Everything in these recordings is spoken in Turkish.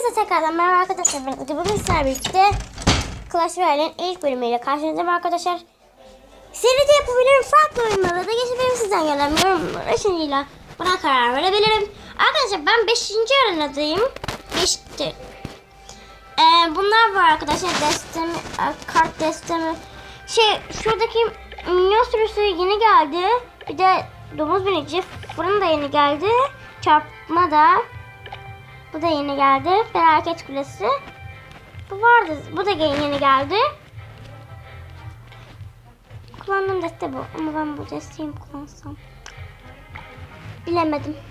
Hepinize tekrardan merhaba arkadaşlar. Ben Udi. Bugün birlikte Clash Royale'in ilk bölümüyle karşınızdayım arkadaşlar. Seride yapabileceğim farklı oyunlara da geçebilirim sizden gelen yorumlar aracılığıyla buna karar verebilirim. Arkadaşlar ben 5. arenadayım. 5'te. Ee, bunlar var arkadaşlar. Destemi, e, kart destemi. Şey şuradaki minyon sürüsü yeni geldi. Bir de domuz binici fırın da yeni geldi. Çarpma da. Bu da yeni geldi. Felaket kulesi. Bu vardı. Bu da yeni geldi. Kullandığım deste bu. Ama ben bu desteği mi kullansam? Bilemedim.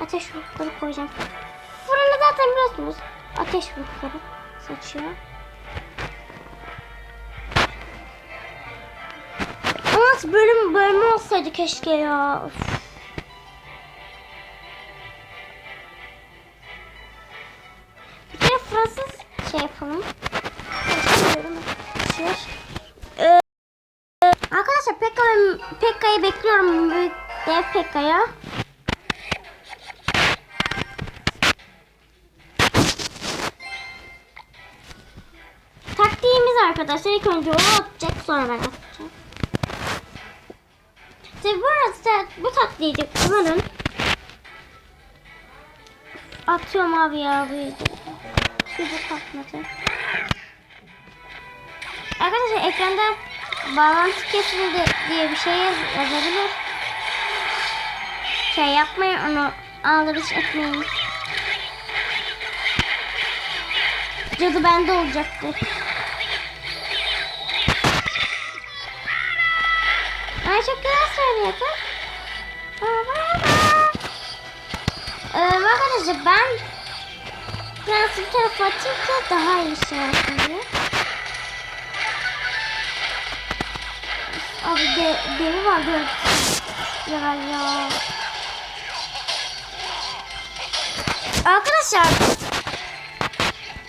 Ateş ruhları koyacağım. Fırını zaten biliyorsunuz. Ateş ruhları saçıyor. Ama bölüm bölümü olsaydı keşke ya. Bir kere Fransız şey yapalım. Ee, arkadaşlar Pekka'yı Pekka'yı bekliyorum. Büyük dev Pekka'ya. Taktiğimiz arkadaşlar ilk önce o atacak sonra ben atacağım. Bu de kullanın. Atıyorum abi ya bu yüzden. Patladı. Arkadaşlar ekranda bağlantı kesildi diye bir şey yaz- yazabilir. Şey yapmayın onu aldırış etmeyin. Cadı bende olacaktır. Ay çok güzel söylüyorsun. Ee, arkadaşlar ben prensip tarafa atınca daha iyi şey yapıyor. Abi de, deri var. Ya ya. Arkadaşlar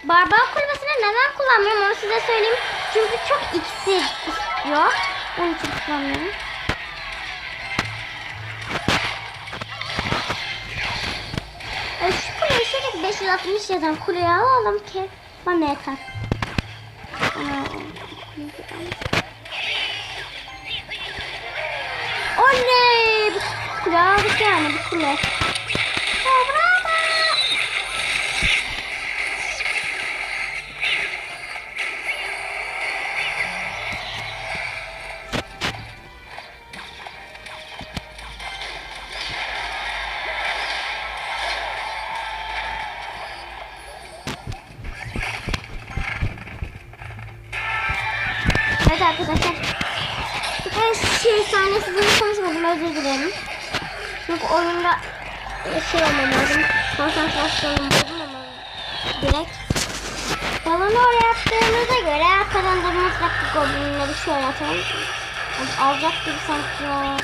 Barbar kulübesini neden kullanmıyorum onu size söyleyeyim. Çünkü çok iksir istiyor. Onun için kullanmıyorum. E, şu kuleyi şöyle 560 yazan kuleye alalım ki bana yeter. Oley! Bir kule aldık yani bir kule. Oyunda şey olmam lazım. Konsantrasyonum bozulmamam direkt. Balonu oraya attığımıza göre arkadan da mutlaka goblinle bir şey atalım. Alacak gibi sanki.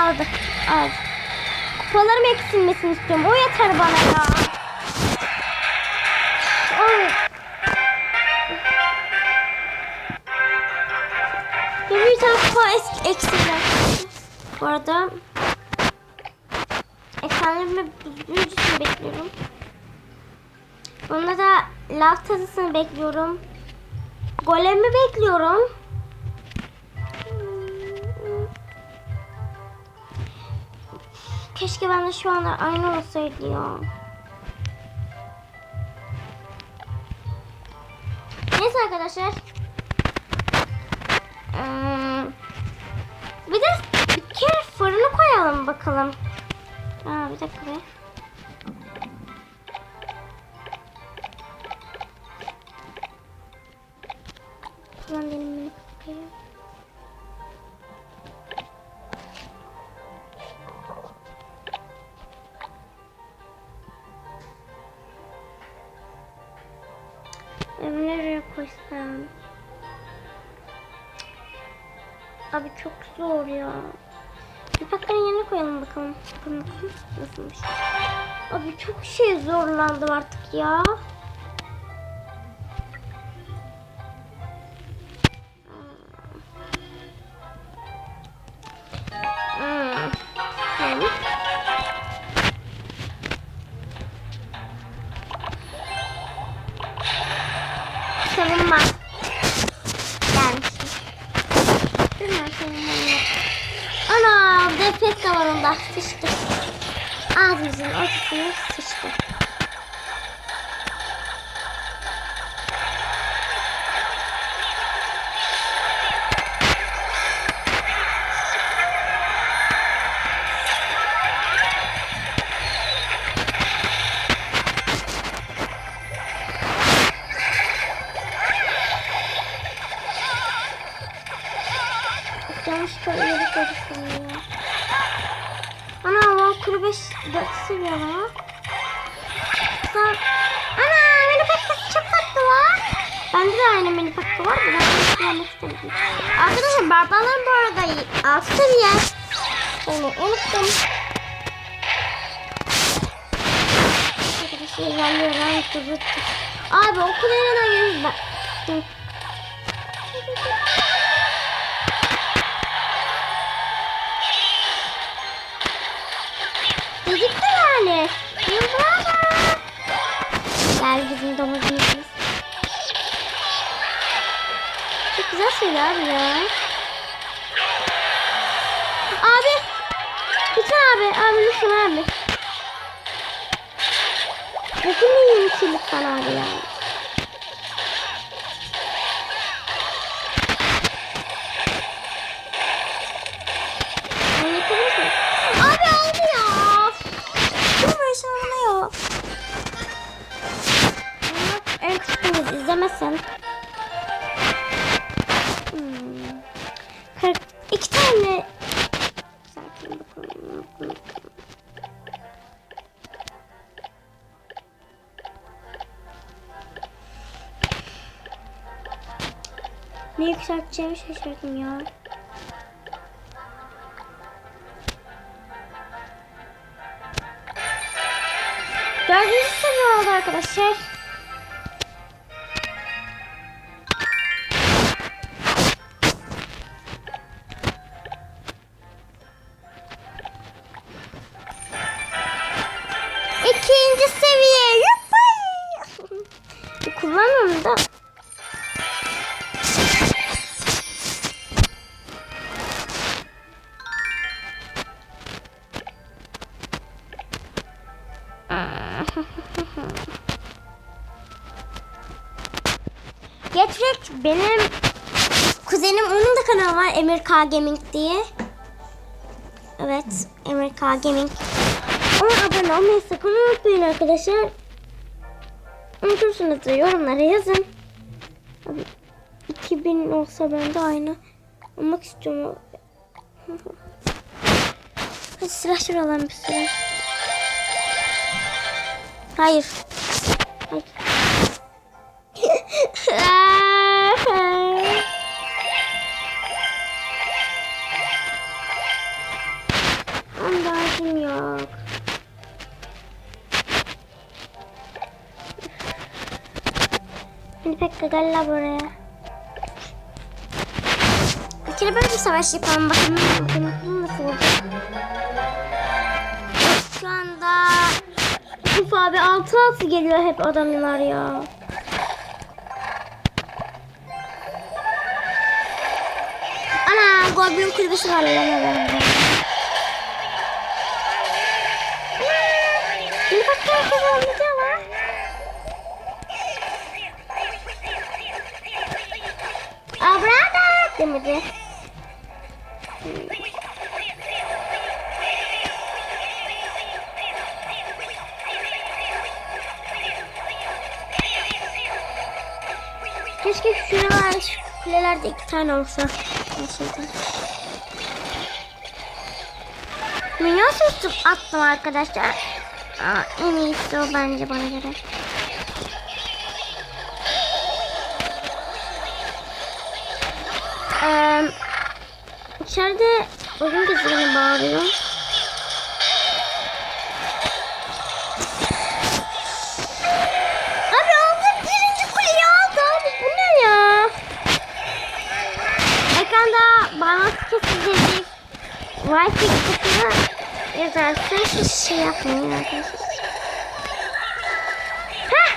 Aldı. Aldı. Kupalarım eksilmesini istiyorum. O yeter bana ya. Ya bir tane kupa eksildi. Bu arada efsanevi büyücüsünü bekliyorum. Bunda da lav tazısını bekliyorum. Golemi bekliyorum. Keşke ben de şu anda aynı olsaydı ya. Neyse arkadaşlar. Ee, bir de bir kere fırını koyalım bakalım. Aa, bir dakika be. nereye koysam? Abi çok zor ya. Yaprakların yerine koyalım bakalım. Bakalım, bakalım nasılmış. Abi çok şey zorlandım artık ya. Defet de var onda. Sıçtı. Ağzımızın ortasına sıçtı. Yanlışlıkla ileri karıştırdım ya. Ana Valkyrie 5 4 seviye var. Sen... Ana mini pakkası çok tatlı var. Bende de aynı mini pakka var ben bunu kullanmak istemedim. Arkadaşlar barbarların bu arada 6 seviye. Onu unuttum. Arkadaşlar ilerliyorum. Abi okul nereden geliyor? Ben... Gel bizim domuzumuz. Çok güzel abi ya. Abi. Lütfen abi. Abi lütfen abi. Dokunmayayım ki lütfen abi ya. İzlemezsen. Hmm. İki tane. Sakin bakalım. Ne yükselteceğimi şaşırdım ya. Dördüncü seviye oldu arkadaşlar. Getirek benim kuzenim onun da kanalı var Emir K Gaming diye. Evet Emir K Gaming. Ona abone olmayı sakın unutmayın arkadaşlar. Unutursunuz da yorumlara yazın. Abi, 2000 olsa ben de aynı olmak istiyorum. Hadi silah alalım bir süre. Hayır. Hayır. Ambarcım yok. Hadi pek gel la buraya. Bir kere böyle bir savaş yapalım bakalım. Bakalım, nasıl olacak. Şu anda Uf abi altı altı geliyor hep adamlar ya. Goblin kulübesi var lan adamda. Bir bak herkes olmayacak var. Aa brada demedi. Keşke şuralar, şu kulelerde iki tane olsa. Gerçekten. Minyon süstüm attım arkadaşlar. Aa, en iyisi o bence bana göre. Ee, içeride oyun gezegeni bağırıyor. Bağlantı kesilecek. Wi-Fi kısmına yazarsa hiç şey yapmayın arkadaşlar. Heh!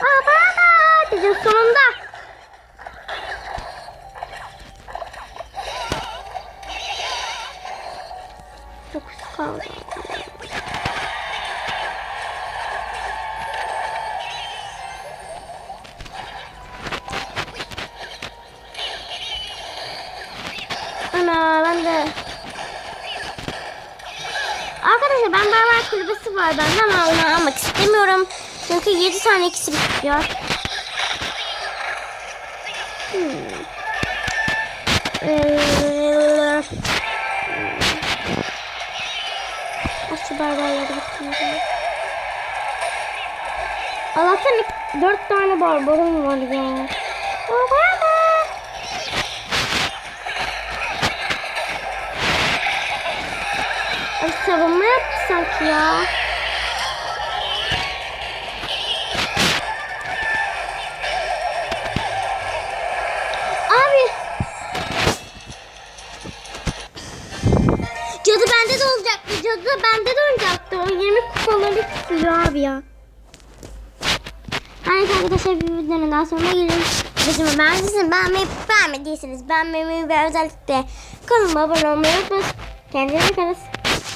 Aa bana dedim sonunda. Ana ben de Arkadaşlar ben barbar kulübesi var bende ama onu almak istemiyorum. Çünkü 7 tane ikisi bitiyor. Hmm. Ee, Şu barbarları bitireyim. Allah'tan 4 tane barbarım var ya. Barbar. Savunma yaptı sanki ya. Abi. Cadı bende de olacaktı. Cadı da bende de olacaktı. O 20 kupaları tutuyor abi ya. Evet arkadaşlar bir videonun daha sonuna gelelim. Videomu beğendiyseniz beğenmeyi beğenmediyseniz beğenmeyi ve özellikle kanalıma abone olmayı unutmayın. Kendinize bakın.